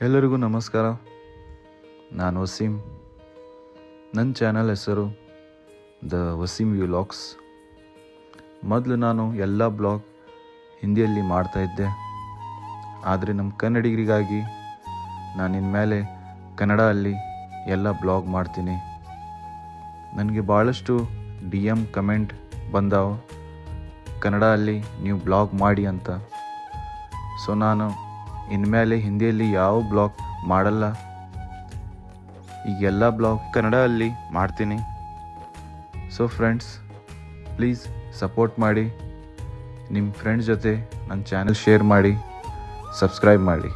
ಎಲ್ಲರಿಗೂ ನಮಸ್ಕಾರ. ನಾನು ವಸೀಂ. ನನ್ನ ಚಾನಲ್ ಹೆಸರು ದ ವಸೀಂ ವ್ಲಾಗ್ಸ್. ಮೊದಲು ನಾನು ಎಲ್ಲ ಬ್ಲಾಗ್ ಹಿಂದಿಯಲ್ಲಿ ಮಾಡ್ತಾಯಿದ್ದೆ ಆದರೆ ನಮ್ಮ ಕನ್ನಡಿಗರಿಗಾಗಿ ನಾನು ಇನ್ಮೇಲೆ ಕನ್ನಡ ಅಲ್ಲಿ ಎಲ್ಲ ಬ್ಲಾಗ್ ಮಾಡ್ತೀನಿ. ನನಗೆ ಭಾಳಷ್ಟು ಡಿ ಎಂ ಕಮೆಂಟ್ ಬಂದಾವ. ಕನ್ನಡ ಅಲ್ಲಿ ನೀವು ಬ್ಲಾಗ್ ಮಾಡಿ ಅಂತ. ಸೊ ನಾನು ಇನ್ಮೇಲೆ ಹಿಂದಿಯಲ್ಲಿ ಯಾವ ಬ್ಲಾಗ್ ಮಾಡಲ್ಲ? ಈಗ ಎಲ್ಲ ಬ್ಲಾಗ್ ಕನ್ನಡ ಅಲ್ಲಿ ಮಾಡ್ತೀನಿ. ಸೊ ಫ್ರೆಂಡ್ಸ್ ಪ್ಲೀಸ್ ಸಪೋರ್ಟ್ ಮಾಡಿ. ನಿಮ್ಮ ಫ್ರೆಂಡ್ಸ್ ಜೊತೆ ನನ್ನ ಚಾನಲ್ ಶೇರ್ ಮಾಡಿ. ಸಬ್ಸ್ಕ್ರೈಬ್ ಮಾಡಿ.